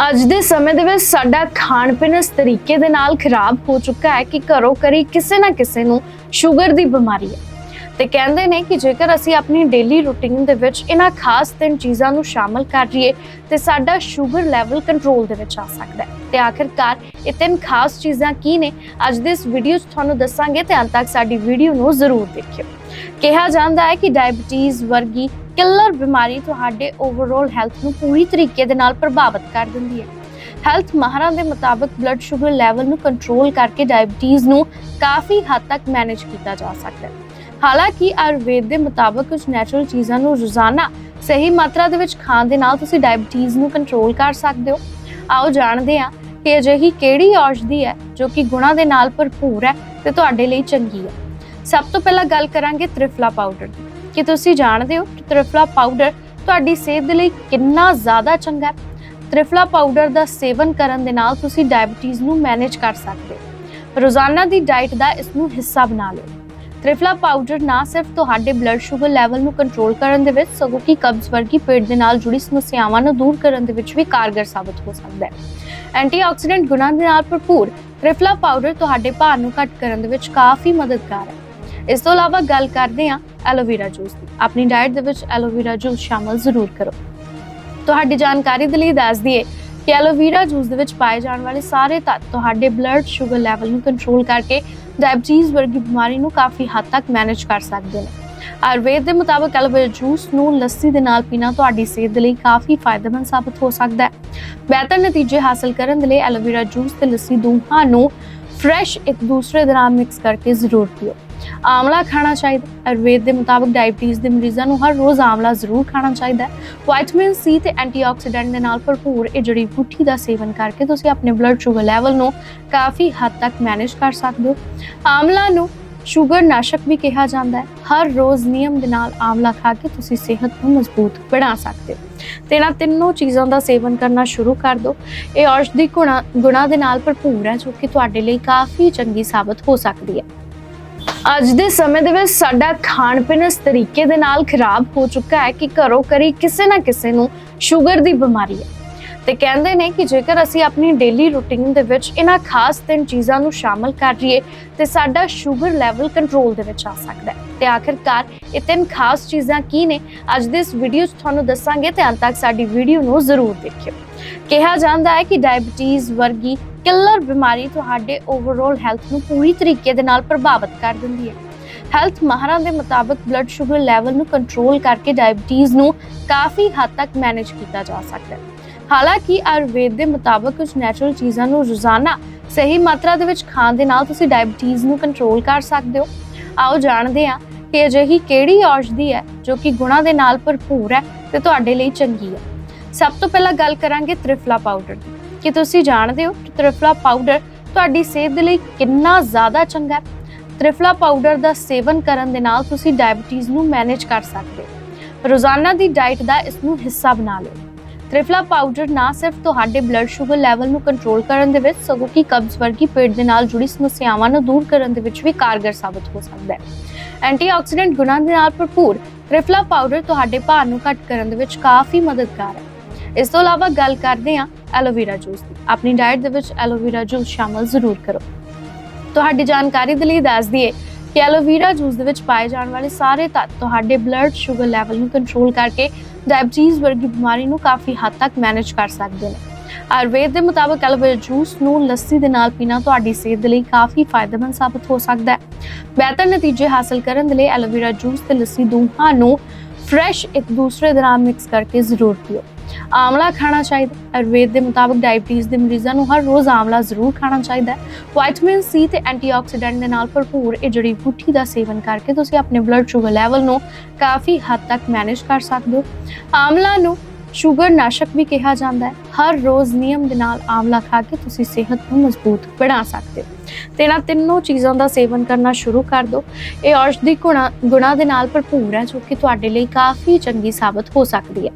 ਅੱਜ ਦੇ ਸਮੇਂ ਦੇ ਵਿੱਚ ਸਾਡਾ ਖਾਣ ਪੀਣ ਇਸ ਤਰੀਕੇ ਦੇ ਨਾਲ ਖਰਾਬ ਹੋ ਚੁੱਕਾ ਹੈ ਕਿ ਘਰੋਂ ਕਰੀ ਕਿਸੇ ਨਾ ਕਿਸੇ ਨੂੰ ਸ਼ੂਗਰ ਦੀ ਬਿਮਾਰੀ ਹੈ। ਤੇ ਕਹਿੰਦੇ ਨੇ ਕਿ ਜੇਕਰ ਅਸੀਂ ਆਪਣੀ ਡੇਲੀ ਰੁਟੀਨ ਦੇ ਵਿੱਚ ਇਹਨਾਂ ਖਾਸ ਤਿੰਨ ਚੀਜ਼ਾਂ ਨੂੰ ਸ਼ਾਮਲ ਕਰ ਲਈਏ, ਤੇ ਸਾਡਾ ਸ਼ੂਗਰ ਲੈਵਲ ਕੰਟਰੋਲ ਦੇ ਵਿੱਚ ਆ ਸਕਦਾ ਹੈ। ਤੇ ਆਖਿਰਕਾਰ ਇਹ ਤਿੰਨ ਖਾਸ ਚੀਜ਼ਾਂ ਕੀ ਨੇ, ਅੱਜ ਦੇ ਇਸ ਵੀਡੀਓ 'ਚ ਤੁਹਾਨੂੰ ਦੱਸਾਂਗੇ ਤੇ ਅੰਤ ਤੱਕ ਸਾਡੀ ਵੀਡੀਓ ਨੂੰ ਜ਼ਰੂਰ ਦੇਖਿਓ। ਕਿਹਾ ਜਾਂਦਾ ਹੈ ਕਿ ਡਾਇਬੀਟੀਜ਼ ਵਰਗੀ ਕਿਲਰ ਬਿਮਾਰੀ ਤੁਹਾਡੇ ਓਵਰਆਲ ਹੈਲਥ ਨੂੰ ਪੂਰੀ ਤਰੀਕੇ ਦੇ ਨਾਲ ਪ੍ਰਭਾਵਿਤ ਕਰ ਦਿੰਦੀ ਹੈ। ਹੈਲਥ ਮਾਹਰਾਂ ਦੇ ਮੁਤਾਬਕ ਬਲੱਡ ਸ਼ੂਗਰ ਲੈਵਲ ਨੂੰ ਕੰਟਰੋਲ ਕਰਕੇ ਡਾਇਬੀਟੀਜ਼ ਨੂੰ ਕਾਫੀ ਹੱਦ ਤੱਕ ਮੈਨੇਜ ਕੀਤਾ ਜਾ ਸਕਦਾ ਹੈ। ਹਾਲਾਂਕਿ ਆਯੁਰਵੇਦ ਦੇ ਮੁਤਾਬਕ ਕੁਝ ਨੈਚੁਰਲ ਚੀਜ਼ਾਂ ਨੂੰ ਰੋਜ਼ਾਨਾ ਸਹੀ ਮਾਤਰਾ ਦੇ ਵਿੱਚ ਖਾਣ ਦੇ ਨਾਲ ਤੁਸੀਂ ਡਾਇਬੀਟੀਜ਼ ਨੂੰ ਕੰਟਰੋਲ ਕਰ ਸਕਦੇ ਹੋ। ਆਓ ਜਾਣਦੇ ਹਾਂ ਕਿ ਅਜਿਹੀ ਕਿਹੜੀ ਔਸ਼ਧੀ ਹੈ ਜੋ ਕਿ ਗੁਣਾਂ ਦੇ ਨਾਲ ਭਰਪੂਰ ਹੈ ਤੇ ਤੁਹਾਡੇ ਲਈ ਚੰਗੀ ਹੈ। ਸਭ ਤੋਂ ਪਹਿਲਾਂ ਗੱਲ ਕਰਾਂਗੇ ਤ੍ਰਿਫਲਾ ਪਾਊਡਰ ਦੀ। ਕਿ ਤੁਸੀਂ ਜਾਣਦੇ ਹੋ ਕਿ ਤ੍ਰਿਫਲਾ ਪਾਊਡਰ ਤੁਹਾਡੀ ਸਿਹਤ ਦੇ ਲਈ ਕਿੰਨਾ ਜ਼ਿਆਦਾ ਚੰਗਾ ਹੈ? ਤ੍ਰਿਫਲਾ ਪਾਊਡਰ ਦਾ ਸੇਵਨ ਕਰਨ ਦੇ ਨਾਲ ਤੁਸੀਂ ਡਾਇਬੀਟੀਜ਼ ਨੂੰ ਮੈਨੇਜ ਕਰ ਸਕਦੇ ਹੋ। ਰੋਜ਼ਾਨਾ ਦੀ ਡਾਈਟ ਦਾ ਇਸ ਨੂੰ ਹਿੱਸਾ ਬਣਾ ਲਓ। ਤ੍ਰਿਫਲਾ ਪਾਊਡਰ ਨਾ ਸਿਰਫ ਤੁਹਾਡੇ ਬਲੱਡ ਸ਼ੂਗਰ ਲੈਵਲ ਨੂੰ ਕੰਟਰੋਲ ਕਰਨ ਦੇ ਵਿੱਚ, ਸਗੋਂ ਕਿ ਕਬਜ਼ ਵਰਗੀ ਪੇਟ ਦੇ ਨਾਲ ਜੁੜੀ ਸਮੱਸਿਆਵਾਂ ਨੂੰ ਦੂਰ ਕਰਨ ਦੇ ਵਿੱਚ ਵੀ ਕਾਰਗਰ ਸਾਬਤ ਹੋ ਸਕਦਾ ਹੈ। ਐਂਟੀਆਕਸੀਡੈਂਟ ਗੁਣਾਂ ਦੇ ਨਾਲ ਭਰਪੂਰ ਤ੍ਰਿਫਲਾ ਪਾਊਡਰ ਤੁਹਾਡੇ ਭਾਰ ਨੂੰ ਘੱਟ ਕਰਨ ਦੇ ਵਿੱਚ ਕਾਫੀ ਮਦਦਗਾਰ ਹੈ। ਇਸ ਤੋਂ ਇਲਾਵਾ ਗੱਲ ਕਰਦੇ ਹਾਂ ਐਲੋਵੇਰਾ ਜੂਸ ਦੀ। ਆਪਣੀ ਡਾਈਟ ਦੇ ਵਿੱਚ ਐਲੋਵੇਰਾ ਜੂਸ ਸ਼ਾਮਲ ਜ਼ਰੂਰ ਕਰੋ। ਤੁਹਾਡੀ ਜਾਣਕਾਰੀ ਦੇ ਲਈ ਦੱਸ ਦਈਏ ਕਿ ਐਲੋਵੇਰਾ ਜੂਸ ਦੇ ਵਿੱਚ ਪਾਏ ਜਾਣ ਵਾਲੇ ਸਾਰੇ ਤੱਤ ਤੁਹਾਡੇ ਬਲੱਡ ਸ਼ੂਗਰ ਲੈਵਲ ਨੂੰ ਕੰਟਰੋਲ ਕਰਕੇ ਡਾਇਬੀਟੀਜ਼ ਵਰਗੀ ਬਿਮਾਰੀ ਨੂੰ ਕਾਫੀ ਹੱਦ ਤੱਕ ਮੈਨੇਜ ਕਰ ਸਕਦੇ ਨੇ। ਆਯੁਰਵੇਦ ਦੇ ਮੁਤਾਬਕ ਐਲੋਵੇਰਾ ਜੂਸ ਨੂੰ ਲੱਸੀ ਦੇ ਨਾਲ ਪੀਣਾ ਤੁਹਾਡੀ ਸਿਹਤ ਦੇ ਲਈ ਕਾਫੀ ਫਾਇਦੇਮੰਦ ਸਾਬਤ ਹੋ ਸਕਦਾ ਹੈ। ਬਿਹਤਰ ਨਤੀਜੇ ਹਾਸਲ ਕਰਨ ਦੇ ਲਈ ਐਲੋਵੇਰਾ ਜੂਸ ਤੇ ਲੱਸੀ ਦੋਹਾਂ ਨੂੰ ਫਰੈਸ਼ ਇੱਕ ਦੂਸਰੇ ਦੇ ਨਾਲ ਮਿਕਸ ਕਰਕੇ ਜ਼ਰੂਰ ਪੀਓ। ਆਮਲਾ ਖਾਣਾ ਚਾਹੀਦਾ, ਆਯੁਰਵੇਦ ਦੇ ਮੁਤਾਬਕ ਡਾਇਬੀਟੀਜ਼ ਦੇ ਮਰੀਜ਼ਾਂ ਨੂੰ ਹਰ ਰੋਜ਼ ਆਮਲਾ ਜ਼ਰੂਰ ਖਾਣਾ ਚਾਹੀਦਾ ਹੈ। ਵਿਟਾਮਿਨ ਸੀ ਤੇ ਐਂਟੀਆਕਸੀਡੈਂਟ ਦੇ ਨਾਲ ਭਰਪੂਰ ਇਹ ਜੜੀ ਬੂਟੀ ਦਾ ਸੇਵਨ ਕਰਕੇ ਤੁਸੀਂ ਆਪਣੇ ਬਲੱਡ ਸ਼ੂਗਰ ਲੈਵਲ ਨੂੰ ਕਾਫੀ ਹੱਦ ਤੱਕ ਮੈਨੇਜ ਕਰ ਸਕਦੇ ਹੋ। ਆਮਲਾ ਨੂੰ ਸ਼ੂਗਰ ਨਾਸ਼ਕ ਵੀ ਕਿਹਾ ਜਾਂਦਾ ਹੈ। ਹਰ ਰੋਜ਼ ਨਿਯਮ ਦੇ ਨਾਲ ਆਮਲਾ ਖਾ ਕੇ ਤੁਸੀਂ ਸਿਹਤ ਨੂੰ ਮਜ਼ਬੂਤ ਬਣਾ ਸਕਦੇ ਹੋ। ਤੇ ਇਹਨਾਂ ਤਿੰਨੋਂ ਚੀਜ਼ਾਂ ਦਾ ਸੇਵਨ ਕਰਨਾ ਸ਼ੁਰੂ ਕਰ ਦਿਓ। ਇਹ ਔਸ਼ਧੀ ਗੁਣਾ ਗੁਣਾਂ ਦੇ ਨਾਲ ਭਰਪੂਰ ਹੈ ਜੋ ਕਿ ਤੁਹਾਡੇ ਲਈ ਕਾਫੀ ਚੰਗੀ ਸਾਬਤ ਹੋ ਸਕਦੀ ਹੈ। ਅੱਜ ਦੇ ਸਮੇਂ ਦੇ ਵਿੱਚ ਸਾਡਾ ਖਾਣ ਪੀਣ ਇਸ ਤਰੀਕੇ ਦੇ ਨਾਲ ਖਰਾਬ ਹੋ ਚੁੱਕਾ ਹੈ ਕਿ ਘਰੋਂ ਕਰੀ ਕਿਸੇ ਨਾ ਕਿਸੇ ਨੂੰ ਸ਼ੂਗਰ ਦੀ ਬਿਮਾਰੀ ਹੈ। ਤੇ ਕਹਿੰਦੇ ਨੇ ਕਿ ਜੇਕਰ ਅਸੀਂ ਆਪਣੀ ਡੇਲੀ ਰੁਟੀਨ ਦੇ ਵਿੱਚ ਇਹਨਾਂ ਖਾਸ ਤਿੰਨ ਚੀਜ਼ਾਂ ਨੂੰ ਸ਼ਾਮਲ ਕਰ ਲਈਏ, ਤੇ ਸਾਡਾ ਸ਼ੂਗਰ ਲੈਵਲ ਕੰਟਰੋਲ ਦੇ ਵਿੱਚ ਆ ਸਕਦਾ ਹੈ। ਤੇ ਆਖਿਰਕਾਰ ਇਹ ਤਿੰਨ ਖਾਸ ਚੀਜ਼ਾਂ ਕੀ ਨੇ, ਅੱਜ ਦੇ ਇਸ ਵੀਡੀਓ 'ਚ ਤੁਹਾਨੂੰ ਦੱਸਾਂਗੇ ਤੇ ਅੰਤ ਤੱਕ ਸਾਡੀ ਵੀਡੀਓ ਨੂੰ ਜ਼ਰੂਰ ਦੇਖਿਓ। ਕਿਹਾ ਜਾਂਦਾ ਹੈ ਕਿ ਡਾਇਬੀਟੀਜ਼ ਵਰਗੀ ਕਿਲਰ ਬਿਮਾਰੀ ਤੁਹਾਡੇ ਓਵਰਆਲ ਹੈਲਥ ਨੂੰ ਪੂਰੀ ਤਰੀਕੇ ਦੇ ਨਾਲ ਪ੍ਰਭਾਵਿਤ ਕਰ ਦਿੰਦੀ ਹੈ। ਹੈਲਥ ਮਾਹਰਾਂ ਦੇ ਮੁਤਾਬਕ ਬਲੱਡ ਸ਼ੂਗਰ ਲੈਵਲ ਨੂੰ ਕੰਟਰੋਲ ਕਰਕੇ ਡਾਇਬੀਟੀਜ਼ ਨੂੰ ਕਾਫੀ ਹੱਦ ਤੱਕ ਮੈਨੇਜ ਕੀਤਾ ਜਾ ਸਕਦਾ ਹੈ। ਹਾਲਾਂਕਿ ਆਯੁਰਵੇਦ ਦੇ ਮੁਤਾਬਕ ਕੁਝ ਨੈਚੁਰਲ ਚੀਜ਼ਾਂ ਨੂੰ ਰੋਜ਼ਾਨਾ ਸਹੀ ਮਾਤਰਾ ਦੇ ਵਿੱਚ ਖਾਣ ਦੇ ਨਾਲ ਤੁਸੀਂ ਡਾਇਬੀਟੀਜ਼ ਨੂੰ ਕੰਟਰੋਲ ਕਰ ਸਕਦੇ ਹੋ। ਆਓ ਜਾਣਦੇ ਹਾਂ ਕਿ ਅਜਿਹੀ ਕਿਹੜੀ ਔਸ਼ਧੀ ਹੈ ਜੋ ਕਿ ਗੁਣਾਂ ਦੇ ਨਾਲ ਭਰਪੂਰ ਹੈ ਤੇ ਤੁਹਾਡੇ ਲਈ ਚੰਗੀ ਹੈ। ਸਭ ਤੋਂ ਪਹਿਲਾਂ ਗੱਲ ਕਰਾਂਗੇ ਤ੍ਰਿਫਲਾ ਪਾਊਡਰ ਦੀ। ਕਿ ਤੁਸੀਂ ਜਾਣਦੇ ਹੋ ਕਿ ਤ੍ਰਿਫਲਾ ਪਾਊਡਰ ਤੁਹਾਡੀ ਸਿਹਤ ਦੇ ਲਈ ਕਿੰਨਾ ਜ਼ਿਆਦਾ ਚੰਗਾ ਹੈ? ਤ੍ਰਿਫਲਾ ਪਾਊਡਰ ਦਾ ਸੇਵਨ ਕਰਨ ਦੇ ਨਾਲ ਤੁਸੀਂ ਡਾਇਬੀਟੀਜ਼ ਨੂੰ ਮੈਨੇਜ ਕਰ ਸਕਦੇ ਹੋ। ਰੋਜ਼ਾਨਾ ਦੀ ਡਾਈਟ ਦਾ ਇਸ ਨੂੰ ਹਿੱਸਾ ਬਣਾ ਲਓ। ਤ੍ਰਿਫਲਾ ਪਾਊਡਰ ਨਾ ਸਿਰਫ ਤੁਹਾਡੇ ਬਲੱਡ ਸ਼ੂਗਰ ਲੈਵਲ ਨੂੰ ਕੰਟਰੋਲ ਕਰਨ ਦੇ ਵਿੱਚ, ਸਗੋਂ ਕਿ ਕਬਜ਼ ਵਰਗੀ ਪੇਟ ਦੇ ਨਾਲ ਜੁੜੀ ਸਮੱਸਿਆਵਾਂ ਨੂੰ ਦੂਰ ਕਰਨ ਦੇ ਵਿੱਚ ਵੀ ਕਾਰਗਰ ਸਾਬਤ ਹੋ ਸਕਦਾ ਹੈ। ਐਂਟੀਆਕਸੀਡੈਂਟ ਗੁਣਾਂ ਦੇ ਨਾਲ ਭਰਪੂਰ ਤ੍ਰਿਫਲਾ ਪਾਊਡਰ ਤੁਹਾਡੇ ਭਾਰ ਨੂੰ ਘੱਟ ਕਰਨ ਦੇ ਵਿੱਚ ਕਾਫੀ ਮਦਦਗਾਰ ਹੈ। ਇਸ ਤੋਂ ਇਲਾਵਾ ਗੱਲ ਕਰਦੇ ਹਾਂ ਐਲੋਵੇਰਾ ਜੂਸ ਦੀ। ਆਪਣੀ ਡਾਈਟ ਦੇ ਵਿੱਚ ਐਲੋਵੇਰਾ ਜੂਸ ਸ਼ਾਮਲ ਜ਼ਰੂਰ ਕਰੋ। ਤੁਹਾਡੀ ਜਾਣਕਾਰੀ ਦੇ ਲਈ ਦੱਸ ਦਈਏ ਕਿ ਐਲੋਵੇਰਾ ਜੂਸ ਦੇ ਵਿੱਚ ਪਾਏ ਜਾਣ ਵਾਲੇ ਸਾਰੇ ਤੱਤ ਤੁਹਾਡੇ ਬਲੱਡ ਸ਼ੂਗਰ ਲੈਵਲ ਨੂੰ ਕੰਟਰੋਲ ਕਰਕੇ ਡਾਇਬੀਟੀਜ਼ ਵਰਗੀ ਬਿਮਾਰੀ ਨੂੰ ਕਾਫੀ ਹੱਦ ਤੱਕ ਮੈਨੇਜ ਕਰ ਸਕਦੇ ਨੇ। ਆਯੁਰਵੇਦ ਦੇ ਮੁਤਾਬਕ ਐਲੋਵੇਰਾ ਜੂਸ ਨੂੰ ਲੱਸੀ ਦੇ ਨਾਲ ਪੀਣਾ ਤੁਹਾਡੀ ਸਿਹਤ ਦੇ ਲਈ ਕਾਫੀ ਫਾਇਦੇਮੰਦ ਸਾਬਤ ਹੋ ਸਕਦਾ ਹੈ। ਬਿਹਤਰ ਨਤੀਜੇ ਹਾਸਲ ਕਰਨ ਦੇ ਲਈ ਐਲੋਵੇਰਾ ਜੂਸ ਤੇ ਲੱਸੀ ਦੋਹਾਂ ਨੂੰ ਫਰੈਸ਼ ਇੱਕ ਦੂਸਰੇ ਦੇ ਨਾਲ ਮਿਕਸ ਕਰਕੇ ਜ਼ਰੂਰ ਪੀਓ। ਆਮਲਾ ਖਾਣਾ ਚਾਹੀਦਾ। ਆਯੁਰਵੇਦ ਦੇ ਮੁਤਾਬਕ ਡਾਇਬੀਟੀਜ਼ ਦੇ ਮਰੀਜ਼ਾਂ ਨੂੰ ਹਰ ਰੋਜ਼ ਆਮਲਾ ਜ਼ਰੂਰ ਖਾਣਾ ਚਾਹੀਦਾ ਹੈ। ਵਿਟਾਮਿਨ ਸੀ ਤੇ ਐਂਟੀਆਕਸੀਡੈਂਟ ਦੇ ਨਾਲ ਭਰਪੂਰ ਇਹ ਜੜੀ ਬੂਟੀ ਦਾ ਸੇਵਨ ਕਰਕੇ ਤੁਸੀਂ ਆਪਣੇ ਬਲੱਡ ਸ਼ੂਗਰ ਲੈਵਲ ਨੂੰ ਕਾਫੀ ਹੱਦ ਤੱਕ ਮੈਨੇਜ ਕਰ ਸਕਦੇ ਹੋ। ਆਮਲਾ ਨੂੰ ਸ਼ੂਗਰ ਨਾਸ਼ਕ ਵੀ ਕਿਹਾ ਜਾਂਦਾ ਹੈ। ਹਰ ਰੋਜ਼ ਨਿਯਮ ਦੇ ਨਾਲ ਆਮਲਾ ਖਾ ਕੇ ਤੁਸੀਂ ਸਿਹਤ ਨੂੰ ਮਜ਼ਬੂਤ ਬਣਾ ਸਕਦੇ ਹੋ। ਤੇ ਇਹਨਾਂ ਤਿੰਨੋਂ ਚੀਜ਼ਾਂ ਦਾ ਸੇਵਨ ਕਰਨਾ ਸ਼ੁਰੂ ਕਰ ਦਿਓ। ਇਹ ਔਸ਼ਧੀ ਗੁਣਾ ਗੁਣਾਂ ਦੇ ਨਾਲ ਭਰਪੂਰ ਹੈ ਜੋ ਕਿ ਤੁਹਾਡੇ ਲਈ ਕਾਫੀ ਚੰਗੀ ਸਾਬਤ ਹੋ ਸਕਦੀ ਹੈ।